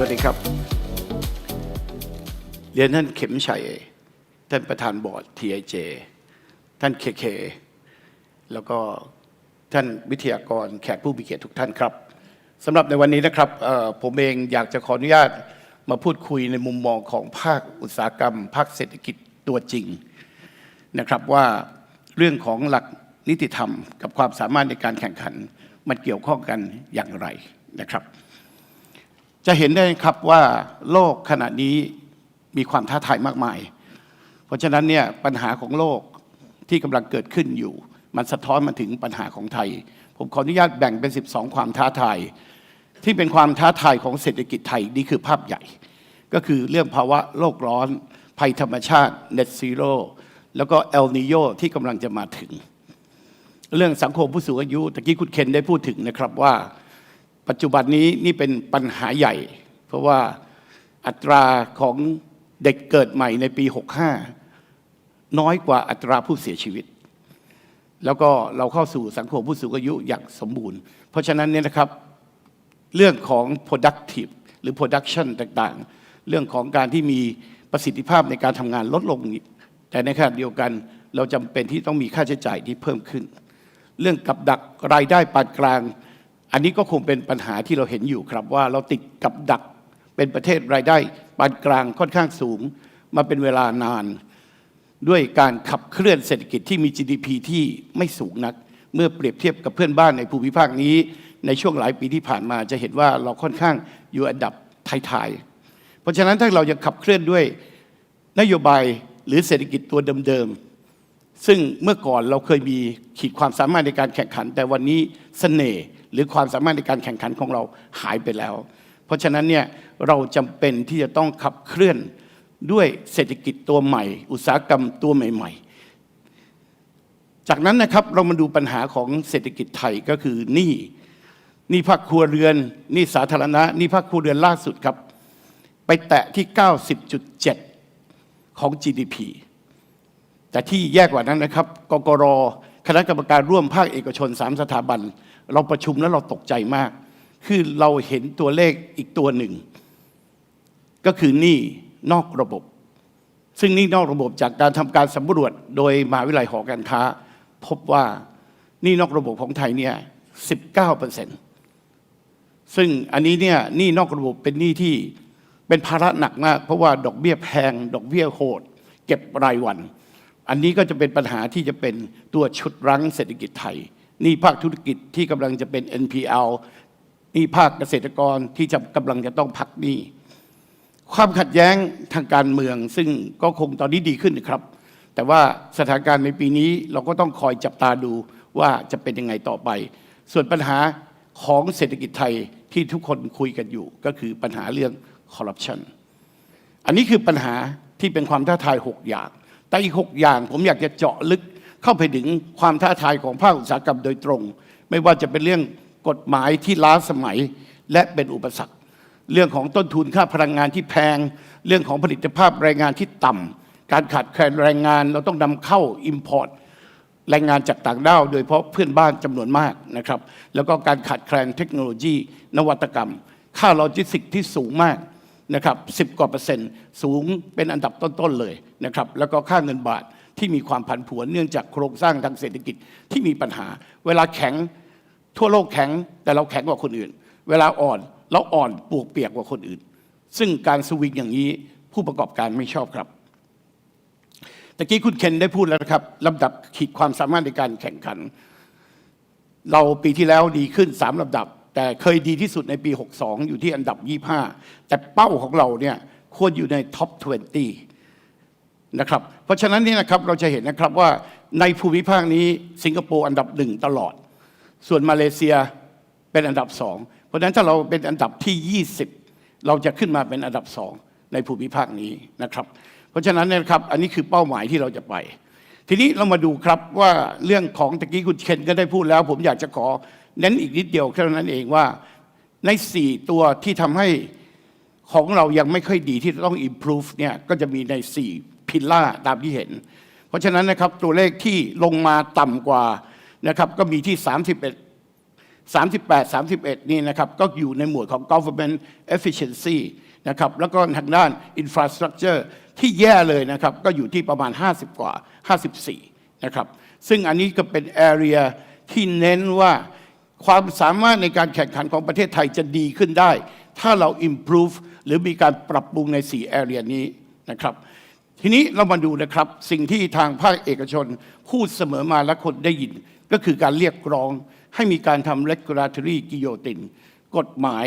สวัสดีครับ เรียนท่านเข็มชัย ท่านประธานบอร์ด TIJ ท่านเคเค แล้วก็ท่านวิทยากรแขกผู้มีเกียรติทุกท่านครับสำหรับในวันนี้นะครับผมเองอยากจะขออนุญาตมาพูดคุยในมุมมองของภาคอุตสาหกรรม ภาคเศรษฐกิจตัวจริงนะครับว่าเรื่องของหลักนิติธรรม กับความสามารถในการแข่งขัน มันเกี่ยวข้องกันอย่างไรนะครับ จะเห็นได้ครับว่าโลกขณะนี้มีความท้าทายมากมาย เพราะฉะนั้นเนี่ยปัญหาของโลกที่กำลังเกิดขึ้นอยู่ มันสะท้อนมาถึงปัญหาของไทย ผมขออนุญาตแบ่งเป็น 12 ความท้าทาย ที่เป็นความท้าทายของเศรษฐกิจไทยนี่คือภาพใหญ่ ก็คือเรื่องภาวะโลกร้อน ภัยธรรมชาติ Net Zero แล้วก็เอลนิโยที่กำลังจะมาถึง เรื่องสังคมผู้สูงอายุตะกี้คุณเคนได้พูดถึงนะครับว่า ปัจจุบันนี้นี่เป็นปัญหาใหญ่ เพราะว่าอัตราของเด็กเกิดใหม่ในปี 65 น้อยกว่าอัตราผู้เสียชีวิต แล้วก็เราเข้าสู่สังคมผู้สูงอายุอย่างสมบูรณ์ เพราะฉะนั้นเนี่ยนะครับเรื่องของ productive หรือ production ต่างๆ เรื่องของการที่มีประสิทธิภาพในการทำงานลดลง แต่ในขณะเดียวกันเราจำเป็นที่ต้องมีค่าใช้จ่ายที่เพิ่มขึ้น เรื่องกับดักรายได้ปานกลาง อันนี้ก็คงเป็นปัญหาที่เราเห็นอยู่ครับว่าเราติดกับดักเป็นประเทศรายได้ปานกลางค่อนข้างสูง มาเป็นเวลานาน ด้วยการขับเคลื่อนเศรษฐกิจที่มี GDP ที่ไม่สูงนัก เมื่อเปรียบเทียบกับเพื่อนบ้านในภูมิภาคนี้ ในช่วงหลายปีที่ผ่านมาจะเห็นว่าเราค่อนข้างอยู่อันดับท้ายๆเพราะฉะนั้นถ้าเราจะขับเคลื่อนด้วยนโยบายหรือเศรษฐกิจตัวเดิมๆซึ่งเมื่อก่อนเราเคยมีขีดความสามารถในการแข่งขัน แต่วันนี้เสน่ห์ หรือความสามารถในการแข่งขันของเราหายไปแล้ว เพราะฉะนั้นเนี่ยเราจำเป็นที่จะต้องขับเคลื่อนด้วยเศรษฐกิจตัวใหม่ อุตสาหกรรมตัวใหม่ ๆ จากนั้นนะครับเรามาดูปัญหาของเศรษฐกิจไทยก็คือหนี้หนี้ภาคครัวเรือนหนี้สาธารณะหนี้ภาคครัวเรือนล่าสุดครับ ไปแตะที่ 90.7 ของ GDP แต่ที่แย่กว่านั้นนะครับกกรคณะกรรมการร่วมภาคเอกชนสามสถาบัน เราประชุมแล้วเราตกใจมาก คือเราเห็นตัวเลขอีกตัวหนึ่ง ก็คือหนี้นอกระบบ ซึ่งหนี้นอกระบบจากการทำการสำรวจโดยมหาวิทยาลัยหอการค้า พบว่าหนี้นอกระบบของไทยเนี่ย 19เปอร์เซ็นต์ซึ่งอันนี้เนี่ยหนี้นอกระบบเป็นหนี้ที่เป็นภาระหนักมาก เพราะว่าดอกเบี้ยแพง ดอกเบี้ยโหด เก็บรายวัน อันนี้ก็จะเป็นปัญหาที่จะเป็นตัวชุดรั้งเศรษฐกิจไทย นี่ภาคธุรกิจที่กำลังจะเป็น NPL นี่ภาคเกษตรกรที่จะกำลังจะต้องพักหนี้ความขัดแย้งทางการเมือง ซึ่งก็คงตอนนี้ดีขึ้นนะครับ แต่ว่าสถานการณ์ในปีนี้เราก็ต้องคอยจับตาดูว่าจะเป็นยังไงต่อไป ส่วนปัญหาของเศรษฐกิจไทยที่ทุกคนคุยกันอยู่ ก็คือปัญหาเรื่องคอร์รัปชันอันนี้คือปัญหาที่เป็นความท้าทาย 6 อย่าง แต่อีก 6 อย่างผมอยากจะเจาะลึก เข้าไปถึงความท้าทายของภาคอุตสาหกรรมโดยตรง ไม่ว่าจะเป็นเรื่องกฎหมายที่ล้าสมัยและเป็นอุปสรรค เรื่องของต้นทุนค่าพลังงานที่แพง เรื่องของผลิตภาพแรงงานที่ต่ำการขาดแคลนแรงงานเราต้องนำเข้า Import แรงงานจากต่างด้าว โดยเฉพาะเพื่อนบ้านจำนวนมากนะครับ แล้วก็การขาดแคลนเทคโนโลยี นวัตกรรม ค่าโลจิสติกที่สูงมากนะครับ10 กว่าเปอร์เซ็นต์ สูงเป็นอันดับต้น ๆ เลยนะครับ แล้วก็ค่าเงินบาท ที่มีความผันผวนเนื่องจากโครงสร้างทางเศรษฐกิจที่มีปัญหา เวลาแข็งทั่วโลกแข็งแต่เราแข็งกว่าคนอื่น เวลาอ่อนเราอ่อนปวกเปียกกว่าคนอื่น ซึ่งการสวิงอย่างนี้ผู้ประกอบการไม่ชอบครับตะกี้คุณเคนได้พูดแล้วนะครับลำดับขีดความสามารถในการแข่งขัน เราปีที่แล้วดีขึ้น 3ลำดับ แต่เคยดีที่สุดในปี 62 อยู่ที่อันดับ 25 แต่เป้าของเราเนี่ยควรอยู่ในท็อป 20 นะครับ เพราะฉะนั้นนี่นะครับเราจะเห็นนะครับว่าในภูมิภาคนี้สิงคโปร์อันดับหนึ่งตลอด ส่วนมาเลเซียเป็นอันดับสองเพราะฉะนั้นถ้าเราเป็นอันดับที่ 20 เราจะขึ้นมาเป็นอันดับสองในภูมิภาคนี้นะครับ เพราะฉะนั้นนยนะครับอันนี้คือเป้าหมายที่เราจะไป ทีนี้เรามาดูครับว่าเรื่องของตะกี้คุณเคนก็ได้พูดแล้ว ผมอยากจะขอเน้นอีกนิดเดียวแค่นั้นเองว่าใน 4 ตัวที่ทำให้ของเรายังไม่ค่อยดีที่ต้อง improve เนี่ยก็จะมีใน 4 พิลล่าตามที่เห็น เพราะฉะนั้นนะครับตัวเลขที่ลงมาต่ำกว่านะครับก็มีที่ 31 38 31 นี่นะครับ ก็อยู่ในหมวดของ government efficiency นะครับแล้วก็ทางด้าน infrastructure ที่แย่เลยนะครับ ก็อยู่ที่ประมาณ 50 กว่า 54 นะครับ ซึ่งอันนี้ก็เป็น area ที่เน้นว่าความสามารถในการแข่งขันของประเทศไทยจะดีขึ้นได้ ถ้าเรา improve หรือมีการปรับปรุงใน 4 area นี้นะครับ ทีนี้เรามาดูนะครับสิ่งที่ทางภาคเอกชนพูดเสมอมาและคนได้ยิน ก็คือการเรียกร้องให้มีการทำ regulatory guillotine กฎหมาย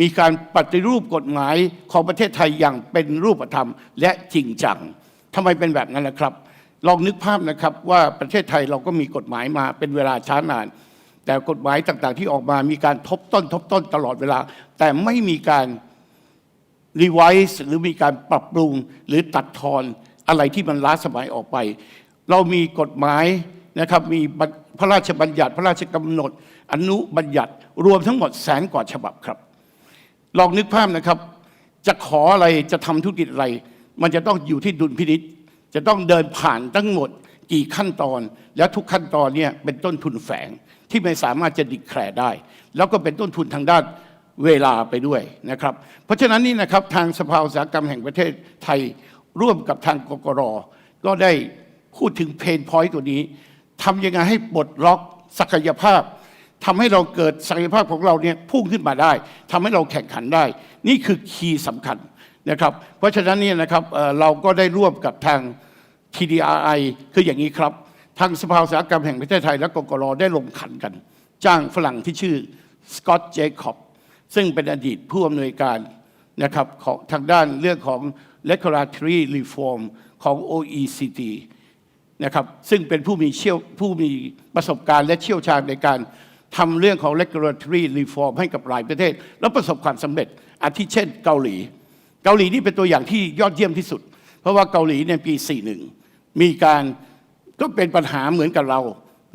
มีการปฏิรูปกฎหมายของประเทศไทยอย่างเป็นรูปธรรมและจริงจังทำไมเป็นแบบนั้นนะครับ ลองนึกภาพนะครับว่าประเทศไทยเราก็มีกฎหมายมาเป็นเวลาช้านาน แต่กฎหมายต่างๆที่ออกมามีการทบต้นทบต้นตลอดเวลา แต่ไม่มีการ รีไวซ์หรือมีการปรับปรุงหรือตัดทอนอะไรที่มันล้าสมัยออกไป เรามีกฎหมายนะครับมีพระราชบัญญัติ พระราชกำหนด อนุบัญญัติ รวมทั้งหมดแสนกว่าฉบับครับ ลองนึกภาพนะครับ จะขออะไรจะทำธุรกิจอะไร มันจะต้องอยู่ที่ดุลพินิษจะต้องเดินผ่านทั้งหมดกี่ขั้นตอน แล้วทุกขั้นตอนเนี่ยเป็นต้นทุนแฝงที่ไม่สามารถจะดิแคลร์ได้ แล้วก็เป็นต้นทุนทางด้าน เวลาไปด้วยนะครับ เพราะฉะนั้นนี่นะครับทางสภาอุตสาหกรรมแห่งประเทศไทยร่วมกับทางกกรก็ได้พูดถึงเพนพอยต์ตัวนี้ทำยังไงให้ปลดล็อกศักยภาพทำให้เราเกิดศักยภาพของเราเนี่ยพุ่งขึ้นมาได้ทำให้เราแข่งขันได้ นี่คือคีย์สำคัญนะครับ เพราะฉะนั้นเนี่ยนะครับเอ่อเราก็ได้ร่วมกับทาง TDRI คืออย่างนี้ครับ ทางสภาอุตสาหกรรมแห่งประเทศไทยและกกรได้ลงขันกัน จ้างฝรั่งที่ชื่อสกอตเจคอบ ซึ่งเป็นอดีตผู้อำนวยการนะครับของทางด้านเรื่องของ regulatory reform ของ OECD นะครับซึ่งเป็นผู้มีเชี่ยวผู้มีประสบการณ์และเชี่ยวชาญในการทำเรื่องของ regulatory reform ให้กับหลายประเทศ แล้วประสบความสำเร็จอาทิเช่นเกาหลี เกาหลีนี่เป็นตัวอย่างที่ยอดเยี่ยมที่สุด เพราะว่าเกาหลีในปี 41 มีการก็เป็นปัญหาเหมือนกับเรา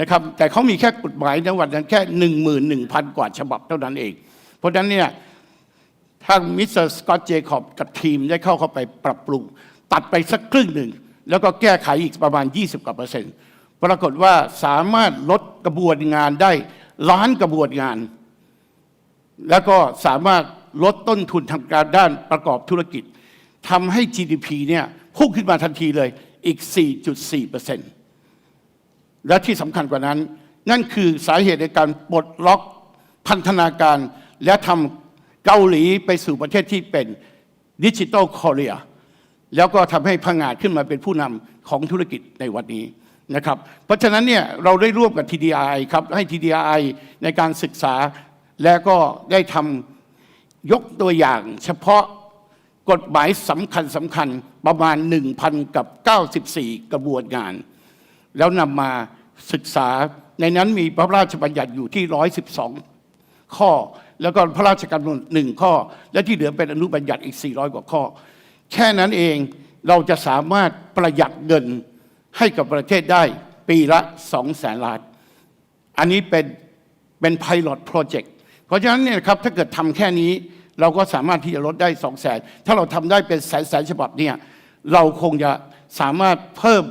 นะครับแต่เขามีแค่กฎหมายในวันนั้นแค่ 11,000 กว่าฉบับเท่านั้นเอง ราะฉะนั้นเนี่ยทางมิสเตอร์สกอตเจคอบกับทีมได้เข้าเข้าไปปรับปรุง ตัดไปสักครึ่งหนึ่ง แล้วก็แก้ไขอีกประมาณ 20กว่าเปอร์เซ็นต์ปรากฏว่าสามารถลดกระบวนงานได้ล้านกระบวนงาน แล้วก็สามารถลดต้นทุนทางการด้านประกอบธุรกิจทำให้ GDP เนี่ยพุ่งขึ้นมาทันทีเลยอีก 4.4%และที่สำคัญกว่านั้น นั่นคือสาเหตุในการปลดล็อกพันธนาการ และทำเกาหลีไปสู่ประเทศที่เป็นดิจิ t a ลคอเรียแล้วก็ทำให้พังงาดขึ้นมาเป็นผู้นำของธุรกิจในวันนี้นะครับเพราะฉะนั้นเนี่ยเราได้ร่วมกับ TDI ครับให้ TDI ในการศึกษาและก็ได้ทำยกตัวอย่างเฉพาะกฎหมายสำคัญสำคัญประมาณ 1,000 กับ 94 กระบวนการ แล้วนำมาศึกษาในนั้นมีพระราชบัญญัติอยู่ที่ 112 ข้อ แล้วก็พระราชกำหนดหนึ่งข้อ และที่เหลือเป็นอนุบัญญัติอีก 400 กว่าข้อ แค่นั้นเองเราจะสามารถประหยัดเงินให้กับประเทศได้ปีละ 2 แสนล้าน อันนี้เป็นเป็น pilot project เพราะฉะนั้นเนี่ยครับถ้าเกิดทำแค่นี้เราก็สามารถที่จะลดได้ 2 แสน ถ้าเราทำได้เป็นแสนแสนฉบับเนี่ยเราคงจะสามารถเพิ่ม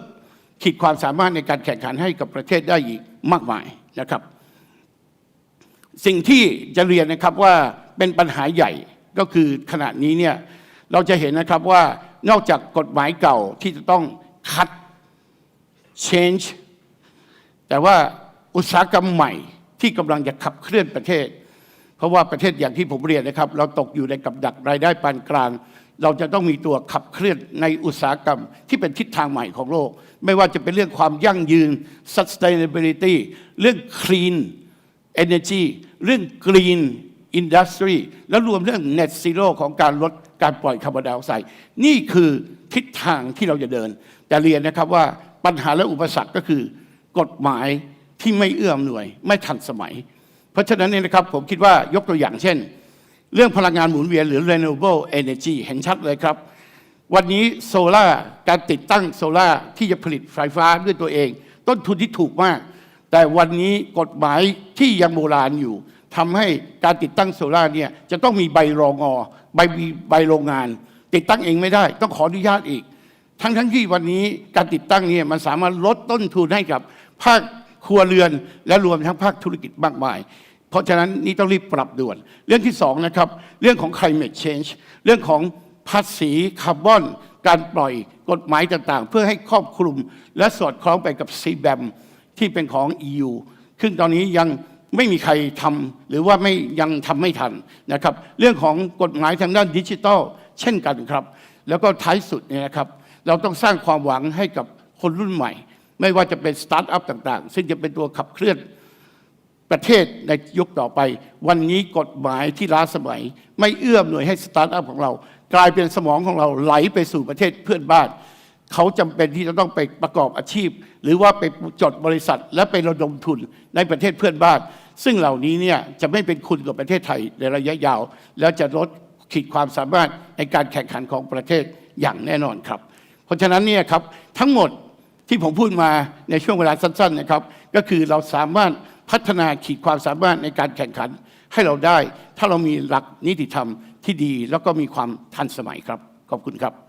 ขีดความสามารถในการแข่งขันให้กับประเทศได้อีกมากมายนะครับ สิ่งที่จะเรียนนะครับว่าเป็นปัญหาใหญ่ก็คือขณะนี้เนี่ยเราจะเห็นนะครับว่านอกจากกฎหมายเก่าที่จะต้องคัด change แต่ว่าอุตสาหกรรมใหม่ที่กำลังจะขับเคลื่อนประเทศ เพราะว่าประเทศอย่างที่ผมเรียนนะครับ เราตกอยู่ในกับดักรายได้ปานกลาง เราจะต้องมีตัวขับเคลื่อนในอุตสาหกรรมที่เป็นทิศทางใหม่ของโลก ไม่ว่าจะเป็นเรื่องความยั่งยืน sustainability เรื่อง clean energy เรื่อง green industry แล้วรวมเรื่อง net zero ของการลดการปล่อยคาร์บอนไดออกไซด์นี่คือทิศทางที่เราจะเดิน แต่เรียนนะครับว่าปัญหาและอุปสรรคก็คือกฎหมายที่ไม่เอื้อมหน่วย ไม่ทันสมัย เพราะฉะนั้นเนี่ยนะครับผมคิดว่ายกตัวอย่างเช่น เรื่องพลังงานหมุนเวียนหรือ renewable energy เห็นชัดเลยครับ วันนี้โซลา่าการติดตั้งโซลา่าที่จะผลิตไฟฟ้าด้วยตัวเอง ต้นทุนที่ถูกมาก แต่วันนี้กฎหมายที่ยังโบราณอยู่ทำให้การติดตั้งโซลา่าเนี่ยจะต้องมีใบรองอใบใบโรงงาน ติดตั้งเองไม่ได้ ต้องขออนุญาตอีก ทั้งทั้งที่วันนี้การติดตั้งเนี่ยมันสามารถลดต้นทุนให้กับภาคครัวเรือน และรวมทั้งภาคธุรกิจมากมาย เพราะฉะนั้นนี่ต้องรีบปรับด่วน เรื่องที่สองนะครับ เรื่องของ climate change เรื่องของภาษีคาร์บอน การปล่อยกฎหมายต่างๆ เพื่อให้ครอบคลุมและสอดคล้องไปกับ CBAM ที่เป็นของ EU ซึ่งตอนนี้ยังไม่มีใครทำหรือว่าไม่ยังทำไม่ทันนะครับ เรื่องของกฎหมายทางด้านดิจิทัล เช่นกันครับ แล้วก็ท้ายสุดเนี่ยนะครับ เราต้องสร้างความหวังให้กับคนรุ่นใหม่ ไม่ว่าจะเป็นสตาร์ทอัพต่าง ๆ ซึ่งจะเป็นตัวขับเคลื่อนประเทศในยุคต่อไป วันนี้กฎหมายที่ล้าสมัย ไม่เอื้อมหน่วยให้สตาร์ทอัพของเรา กลายเป็นสมองของเราไหลไปสู่ประเทศเพื่อนบ้าน เขาจำเป็นที่จะต้องไปประกอบอาชีพ หรือว่าไปจดบริษัท และไประดมทุนในประเทศเพื่อนบ้าน ซึ่งเหล่านี้เนี่ยจะไม่เป็นคุณกับประเทศไทยในระยะยาว แล้วจะลดขีดความสามารถในการแข่งขันของประเทศอย่างแน่นอนครับ เพราะฉะนั้นเนี่ยครับทั้งหมดที่ผมพูดมาในช่วงเวลาสั้นๆนะครับ ก็คือเราสามารถพัฒนาขีดความสามารถในการแข่งขันให้เราได้ ถ้าเรามีหลักนิติธรรมที่ดี แล้วก็มีความทันสมัยครับ ขอบคุณครับ